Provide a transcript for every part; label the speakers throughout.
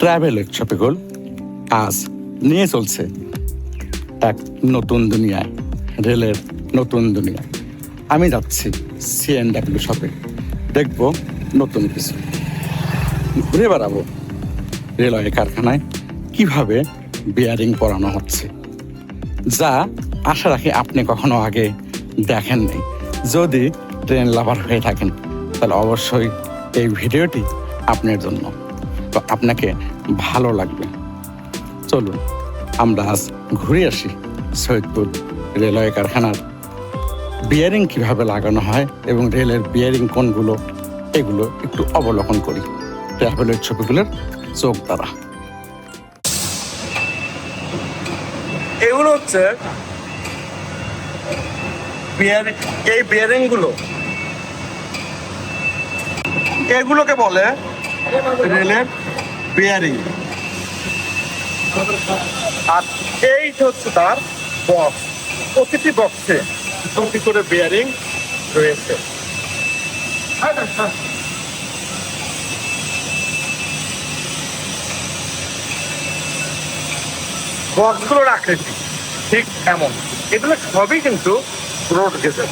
Speaker 1: Travel শপিকল আজ নিয়ে চলছে এক নতুন দুনিয়ায়, রেলের নতুন দুনিয়া আমি যাচ্ছি সিএনডাব্লিউ শপে দেখব নতুন কিছু। ঘুরে বেড়াবো রেলওয়ে কারখানায়। কীভাবে বিয়ারিং পরানো হচ্ছে? যা আশা রাখি আপনি কখনো আগে দেখেননি। যদি ট্রেন লাভার হয়ে থাকেন, তাহলে অবশ্যই এই ভিডিওটি আপনার জন্য। তো আপনাকে ভালো লাগবে। চলুন, আমরা আজ ঘুরে আসি সৈয়দপুর রেলওয়ে কারখানার। বিয়ারিং কীভাবে লাগানো হয় এবং রেলের বিয়ারিং কোনগুলো, এগুলো একটু অবলোকন করি। ট্রাভেলের ছবিগুলোর চোখ দ্বারা।
Speaker 2: এগুলো হচ্ছে বিয়ারিং, এই বিয়ারিংগুলো এগুলোকে বলে রেলের বিয়ারিং আর এই হচ্ছে তার বক্স প্রতিটি বক্সে দুটি করে বিয়ারিং রয়েছে। বক্সগুলোর আকৃতি ঠিক এমন। এগুলো সবই কিন্তু রোড গেজের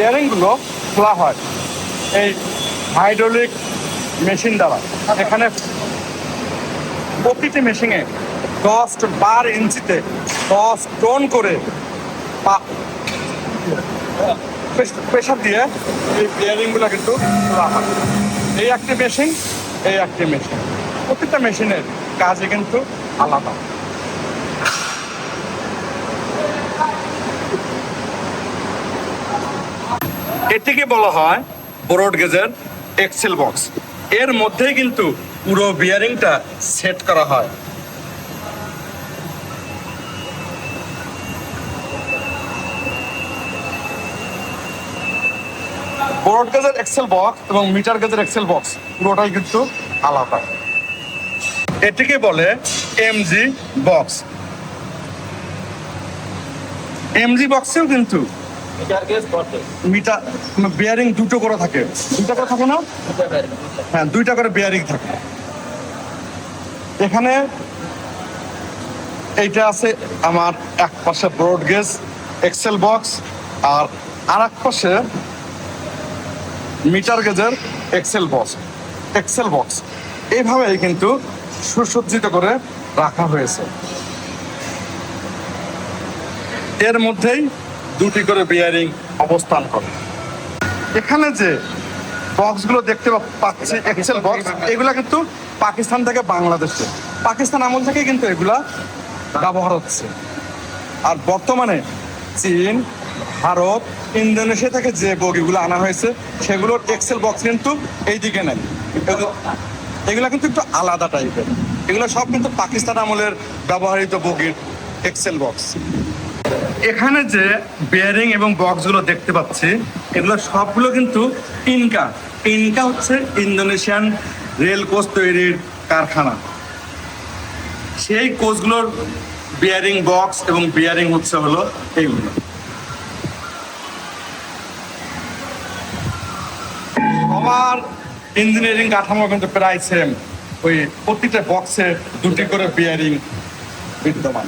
Speaker 2: এই বিয়ারিং খোলা হয়। এই হাইড্রোলিক মেশিন দ্বারা। এখানে প্রতিটি মেশিনে দশ বার ইঞ্চিতে দশ টন করে প্রেশার দিয়ে এই বিয়ারিংগুলো কিন্তু খোলা হয়। এই একটি মেশিন, এই একটি মেশিন। প্রতিটা মেশিনের কাজে কিন্তু আলাদা। এটিকে বলা হয় ব্রড গেজের এক্সেল বক্স। এর মধ্যেই কিন্তু পুরো বিয়ারিংটা সেট করা হয়। ব্রড গেজের এক্সেল বক্স এবং মিটার গেজের এক্সেল বক্স পুরোটাই কিন্তু আলাদা। এটিকে বলে এমজি বক্স। এমজি বক্সেও কিন্তু মিটার বিয়ারিং দুটো করে থাকে। দুটো করে থাকে না? হ্যাঁ দুইটা করে বিয়ারিং থাকে। এখানে এইটা আছে আমার এক পাশে ব্রড গেজ এক্সেল বক্স আর আর এক পাশে মিটার গেজের এক্সেল বক্স এক্সেল বক্স এইভাবেই কিন্তু সুসজ্জিত করে রাখা হয়েছে। এর মধ্যেই দুটি করে বিয়ারিং অবস্থান করে। এখানে যে বক্সগুলো দেখতে পাচ্ছি এক্সেল বক্স এগুলা কিন্তু পাকিস্তান থেকে বাংলাদেশে। পাকিস্তান আমল থেকে কিন্তু এগুলা ব্যবহার হচ্ছে। আর বর্তমানে চীন, ভারত, ইন্দোনেশিয়া থেকে যে বগিগুলো আনা হয়েছে, সেগুলোর এক্সেল বক্স কিন্তু এইদিকে নেই। এগুলা কিন্তু একটু আলাদা টাইপের এগুলো সব কিন্তু পাকিস্তান আমলের ব্যবহৃত বগির এক্সেল বক্স এখানে যে বেয়ারিং এবং বক্সগুলো দেখতে পাচ্ছি, এগুলো সবগুলো কিন্তু ইনকা। ইনকা হচ্ছে ইন্দোনেশিয়ান রেল কোচ তৈরির কারখানা। সেই কোচগুলোর বিয়ারিং বক্স এবং বিয়ারিং হচ্ছে হলো এইগুলো। সবার ইঞ্জিনিয়ারিং কাঠামো কিন্তু প্রায় সেম ওই প্রতিটা বক্সে দুটি করে বিয়ারিং বিদ্যমান।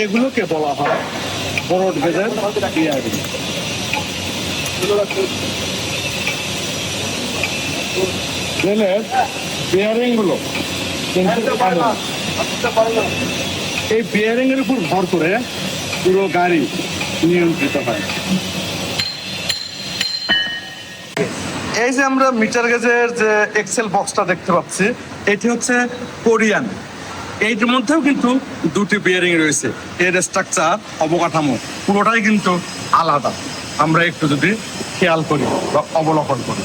Speaker 2: এগুলোকে বলা হয় বরড গেজের বিয়ারিং রেলের বিয়ারিং কিন্তু এই বিয়ারিং এর উপর ভর করে পুরো গাড়ি নিয়ন্ত্রিত হয়। এই যে আমরা মিটার গেজের যে এক্সেল বক্সটা দেখতে পাচ্ছি এটি হচ্ছে কোরিয়ান। এইটির মধ্যেও কিন্তু দুটি বিয়ারিং রয়েছে। এর স্ট্রাকচার অবকাঠামো, পুরোটাই কিন্তু আলাদা। আমরা একটু যদি খেয়াল করি বা অবলোকন করি।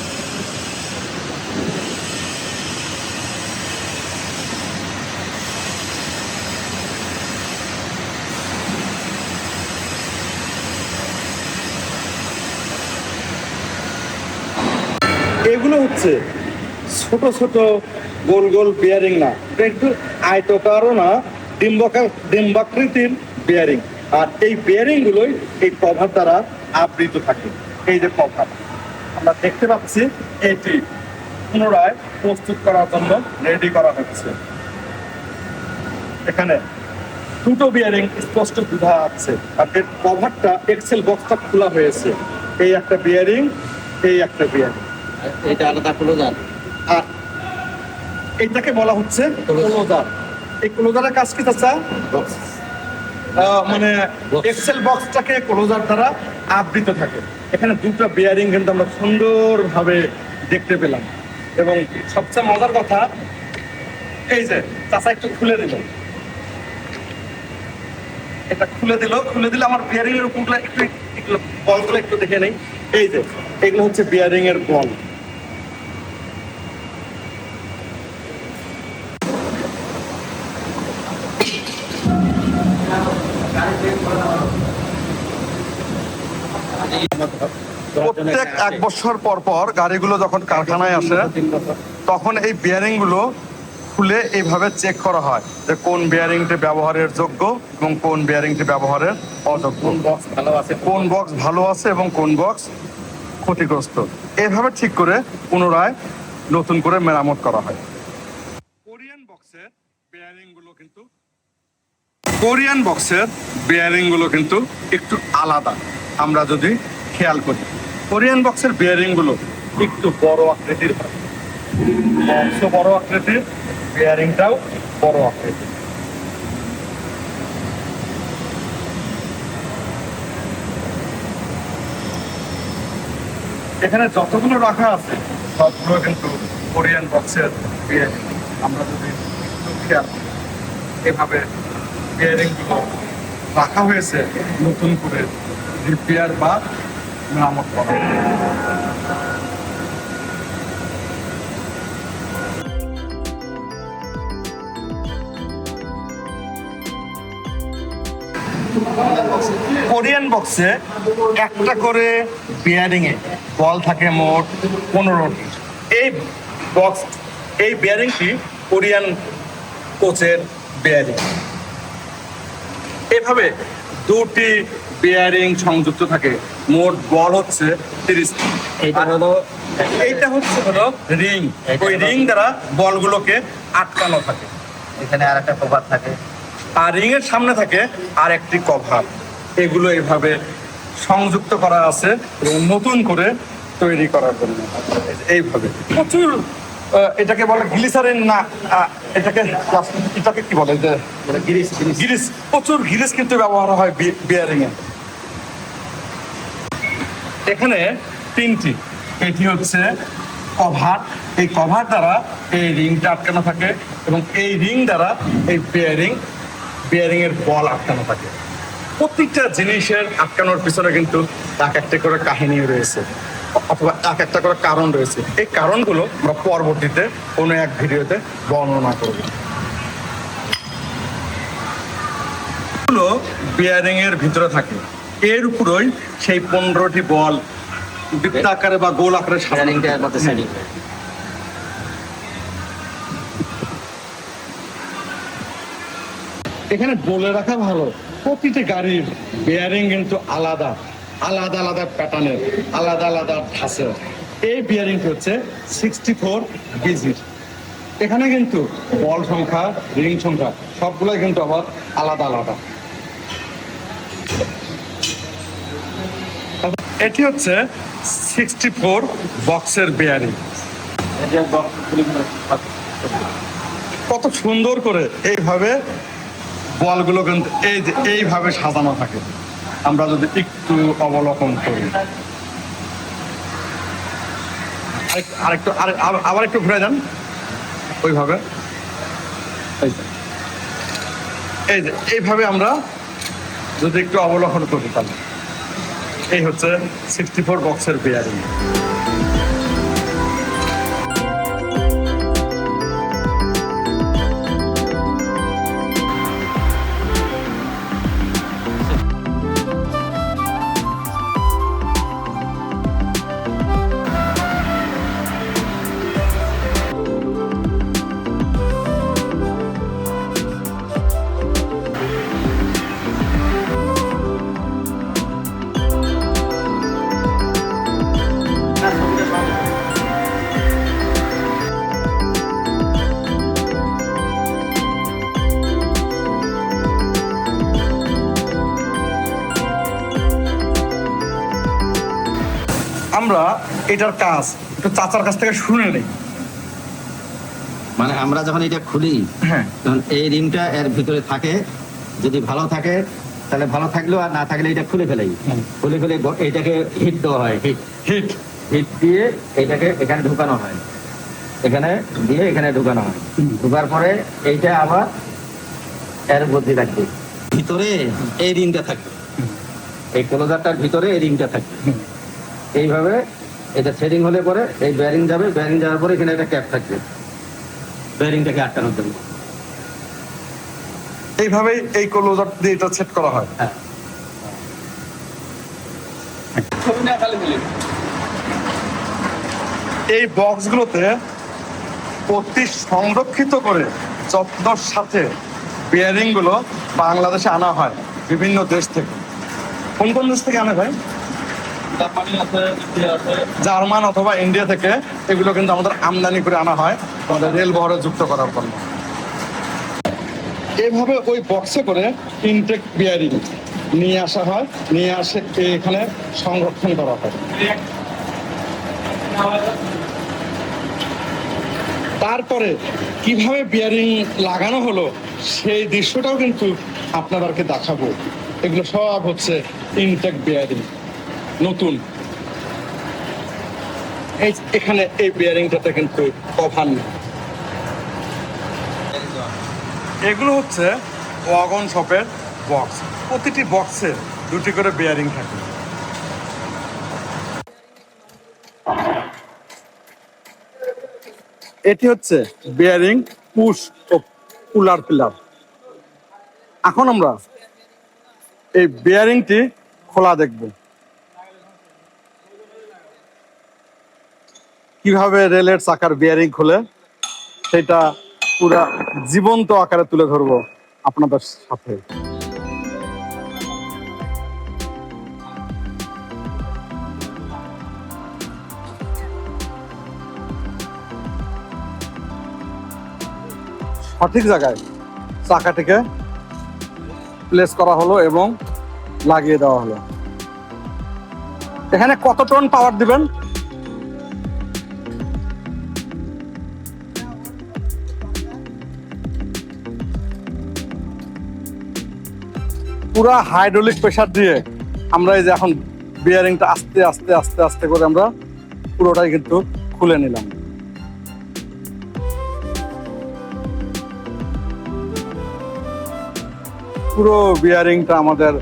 Speaker 2: এগুলো হচ্ছে ছোট ছোট গোল গোল বিয়ারিং না। এটা একটু আয়তকারও না ডিম্বকার ডিম্বাকৃতির বিয়ারিং আর এই বিয়ারিং গুলোই এই কভার দ্বারা আবৃত থাকে। এই যে কভার আমরা দেখতে পাচ্ছি, এটি পুনরায় প্রস্তুত করার জন্য রেডি করা হচ্ছে। এখানে দুটো বিয়ারিং স্পষ্ট বোঝা আছে আর এর কভারটা এক্সেল বক্সটা খোলা হয়েছে। এই একটা বিয়ারিং এই একটা বিয়ারিং
Speaker 3: এটা আলাদা ক্লোজার
Speaker 2: আর এইটাকে বলা হচ্ছে ক্লোজার। এই ক্লোজারের কাজ কি চাচা? মানে এক্সেল বক্সটাকে ক্লোজার দ্বারা আবৃত থাকে। এখানে দুটো বিয়ারিং কিন্তু আমরা সুন্দরভাবে দেখতে পেলাম। এবং সবচেয়ে মজার কথা এই যে চাচা একটু খুলে দিল। এটা খুলে দিল খুলে দিলে আমার বিয়ারিং এর উপরগুলো একটু বলগুলো একটু দেখে নেই। এই যে এগুলো হচ্ছে বিয়ারিং এর বল। প্রত্যেক এক বছর পর পর গাড়িগুলো যখন কারখানায় আসে, তখন এই বিয়ারিংগুলো খুলে এইভাবে চেক করা হয় যে কোন বিয়ারিংটি ব্যবহারের যোগ্য এবং কোন বিয়ারিংটি ব্যবহারের অযোগ্য। কোন বক্স ভালো আছে এবং কোন বক্স ক্ষতিগ্রস্ত। এভাবে ঠিক করে পুনরায় নতুন করে মেরামত করা হয়। কোরিয়ান বক্সের বেয়ারিংগুলো কিন্তু কোরিয়ান বক্সের বেয়ারিংগুলো কিন্তু একটু আলাদা। আমরা যদি খেয়াল করি কোরিয়ান বক্সের বেয়ারিংগুলো একটু বড় আকৃতির হয়। বড় আকৃতির বেয়ারিংটাও বড় আকৃতির। এখানে যতগুলো রাখা আছে সবগুলো কিন্তু কোরিয়ান বক্সের বিয়ারিং আমরা যদি একটু খেয়াল করি, এভাবে বিয়ারিং রাখা হয়েছে নতুন করে। রিপেয়ার বা মেরামত করা কোরিয়ান বক্সে একটা করে বিয়ারিং এ বল থাকে মোট পনেরোটি। এই বক্স, এই বিয়ারিংটি কোরিয়ান কোচের বিয়ারিং এভাবে দুটি বিয়ারিং সংযুক্ত থাকে। মোট বল হচ্ছে তিরিশ।
Speaker 3: এইটা হলো
Speaker 2: এইটা হচ্ছে হলো রিং। ওই রিং দ্বারা বলগুলোকে আটকানো থাকে।
Speaker 3: এখানে আর একটা কভার থাকে।
Speaker 2: আর রিং এর সামনে থাকে আর একটি কভার এগুলো এইভাবে সংযুক্ত করা আছে এবং নতুন করে তৈরি করার জন্য। এইভাবে। প্রচুর এটাকে বলে গ্লিসারিন না এটাকে এটাকে কি বলে? যে
Speaker 3: মানে
Speaker 2: গিরিস প্রচুর গিরিস কিন্তু ব্যবহার হয় বিয়ারিং এ। এখানে তিনটি এটি হচ্ছে কভার এই কভার দ্বারা এই রিংটা আটকানো থাকে এবং এই রিং দ্বারা এই বিয়ারিং বিয়ারিং এর বল আটকানো থাকে। প্রত্যেকটা জিনিসের আটকানোর পিছনে কিন্তু এক একটা করে কাহিনী রয়েছে। অথবা এক একটা করে কারণ রয়েছে। এই কারণগুলো আমরা পরবর্তীতে কোনো এক ভিডিওতে বর্ণনা করব। গুলো বিয়ারিং এর ভিতরে থাকে। এর উপরই সেই পনেরোটি বল বৃত্তাকারে বা গোল আকারে সাজানো এখানে বলে রাখা ভালো প্রতিটি গাড়ির বিয়ারিং কিন্তু আলাদা। আলাদা আলাদা প্যাটার্নের আলাদা আলাদা ধাঁচের এই বিয়ারিংটি হচ্ছে সিক্সটি ফোর বিজির এখানে কিন্তু বল সংখ্যা রিং সংখ্যা, সবগুলোই কিন্তু আবার আলাদা আলাদা। এটি হচ্ছে সিক্সটি ফোর বক্সের বিয়ারিং কত সুন্দর করে এইভাবে বলগুলো কিন্তু এই এইভাবে সাজানো থাকে। আমরা যদি একটু অবলোকন করি। আরেকটু- আবার- একটু ঘুরে যান ওইভাবে। এই যে। এই যে, এইভাবে আমরা যদি একটু অবলোকন করি তাহলে। এই হচ্ছে সিক্সটি ফোর বক্সের বিয়ারিং আমরা এটার কাজ একটু চাচার কাছ থেকে শুনে নেই।
Speaker 3: মানে আমরা যখন এটা খুলি
Speaker 2: হ্যাঁ।
Speaker 3: তখন এই রিংটা এর ভিতরে থাকে। যদি ভালো থাকে তাহলে ভালো থাকলেও আর না থাকলে এটা খুলে ফেলাই। খুলে ফেলে এইটাকে হিট দেওয়া হয় হিট
Speaker 2: হিট
Speaker 3: হিট দিয়ে এটাকে এখানে ঢুকানো হয়। এখানে দিয়ে এখানে ঢুকানো হয়। ঢুকার পরে এইটা আবার এর মধ্যে থাকবে। ভিতরে এই রিংটা থাকবে। এই ক্লোজারটার ভিতরে এই রিংটা থাকবে। এইভাবে এটা সেটিং হলে পরে এই ব্যারিং যাবে ব্যারিং যাওয়ার পরে এখানে একটা ক্যাপ থাকবে। ব্যারিংটাকে আটকানোর জন্য।
Speaker 2: এইভাবেই এই ক্লোজার দিয়ে এটা সেট করা হয়।
Speaker 3: হ্যাঁ।
Speaker 2: এই বক্সগুলোতে অতি সংরক্ষিত করে যত্নর সাথে বিয়ারিংগুলো বাংলাদেশে আনা হয় বিভিন্ন দেশ থেকে। কোন কোন দেশ থেকে আনে ভাই? জার্মান অথবা ইন্ডিয়া থেকে এগুলো কিন্তু আমাদের আমদানি করে আনা হয়, আমাদের রেল বহরে যুক্ত করার জন্য। এভাবে ওই বক্সে করে ইনটেক বিয়ারিং নিয়ে আসা হয়, নিয়ে আসে এখানে সংরক্ষণ করা হয়। তারপরে কীভাবে বিয়ারিং লাগানো হলো, সেই দৃশ্যটাও কিন্তু আপনাদেরকে দেখাবো। এগুলো সব হচ্ছে ইনটেক বিয়ারিং নতুন। এই এখানে এই বিয়ারিংটাতে কিন্তু নেই এগুলো হচ্ছে ওয়াগন শপের বক্স। প্রতিটি বক্সে দুটি করে বিয়ারিং থাকে। এটি হচ্ছে বিয়ারিং পুশ ও পুলার পিলার এখন আমরা এই বিয়ারিংটি খোলা দেখব। কীভাবে রেলের চাকার বিয়ারিং খুলে, সেটা পুরা জীবন্ত আকারে তুলে ধরবো আপনাদের সাথে। সঠিক জায়গায় চাকাটিকে প্লেস করা হলো এবং লাগিয়ে দেওয়া হলো। এখানে কত টন পাওয়ার দিবেন? পুরা হাইড্রোলিক প্রেশার দিয়ে আমরা এই যে এখন বিয়ারিংটা আস্তে আস্তে আস্তে আস্তে করে আমরা পুরোটাই কিন্তু খুলে নিলাম। পুরো বিয়ারিংটা আমাদের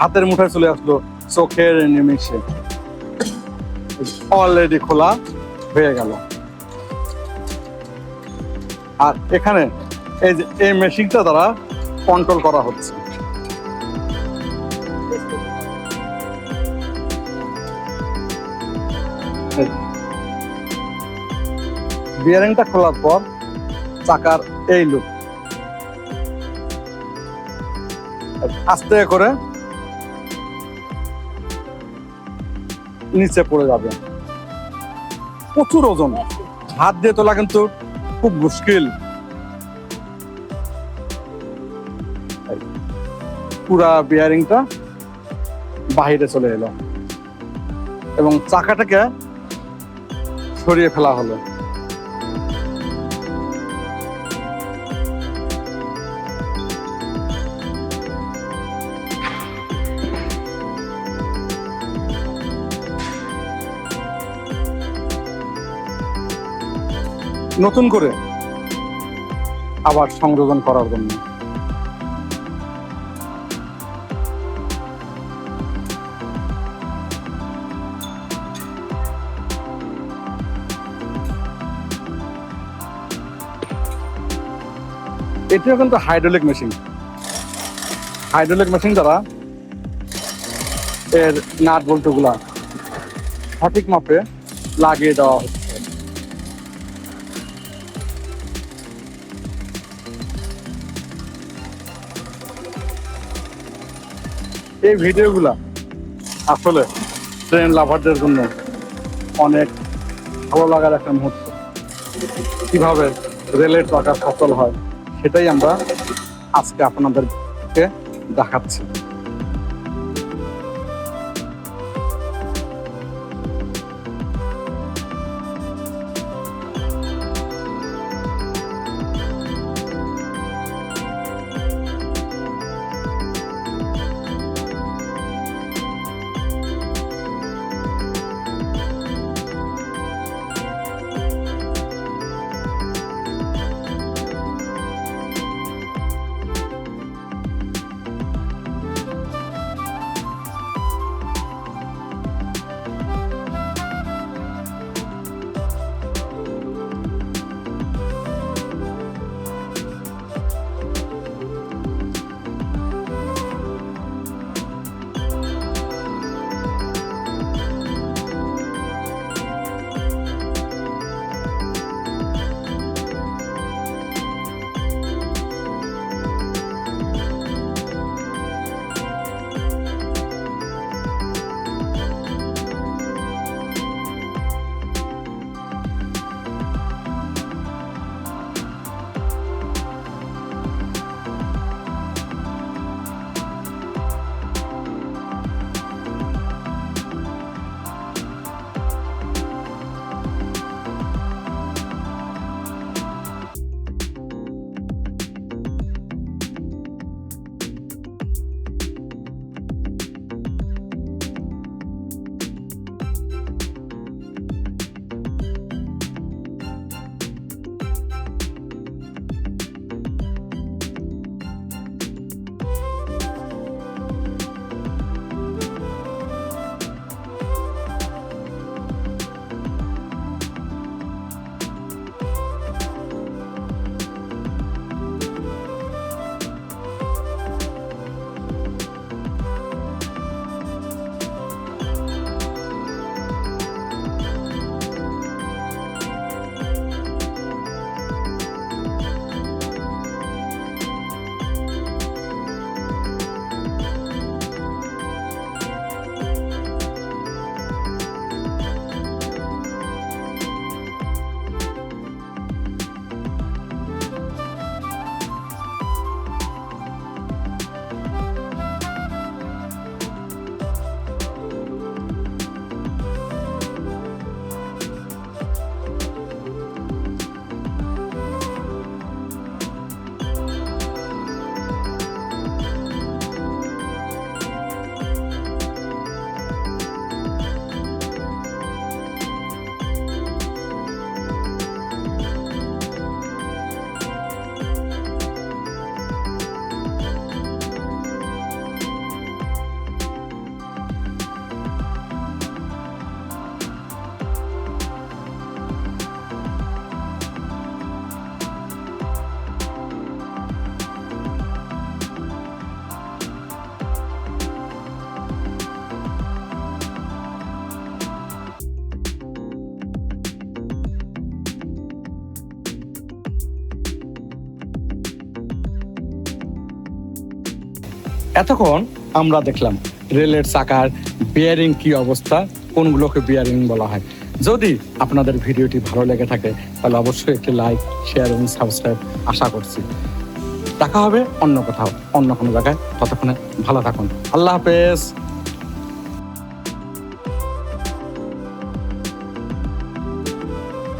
Speaker 2: হাতের মুঠায় চলে আসলো চোখের নিমিষে। অলরেডি খোলা হয়ে গেল। আর এখানে এই যে, এই মেশিনটা দ্বারা কন্ট্রোল করা হচ্ছে। বিয়ারিংটা খোলার পর চাকার এই লুক আস্তে করে নিচে পড়ে যাবে। প্রচুর ওজন। হাত দিয়ে তোলা কিন্তু খুব মুশকিল। পুরা বিয়ারিংটা বাহিরে চলে এলো। এবং চাকাটাকে সরিয়ে ফেলা হলো। নতুন করে আবার সংযোজন করার জন্য। এটিও কিন্তু হাইড্রোলিক মেশিন হাইড্রোলিক মেশিন দ্বারা এর নাট বল্টুগুলা সঠিক মাপে লাগিয়ে দেওয়া হচ্ছে। এই ভিডিওগুলা আসলে ট্রেন লাভারদের জন্য অনেক ভালো লাগার একটা মুহূর্ত। কীভাবে রেলের টাকা সফল হয়, সেটাই আমরা আজকে আপনাদেরকে দেখাচ্ছি। এতক্ষণ আমরা দেখলাম রেলের চাকার বিয়ারিং কি অবস্থা, কোনগুলোকে বিয়ারিং বলা হয়। যদি আপনাদের ভিডিওটি ভালো লেগে থাকে, তাহলে অবশ্যই একটি লাইক শেয়ার এবং সাবস্ক্রাইব আশা করছি। দেখা হবে অন্য কোথাও, অন্য কোনো জায়গায়। ততক্ষণে ভালো থাকুন। আল্লাহ হাফেজ।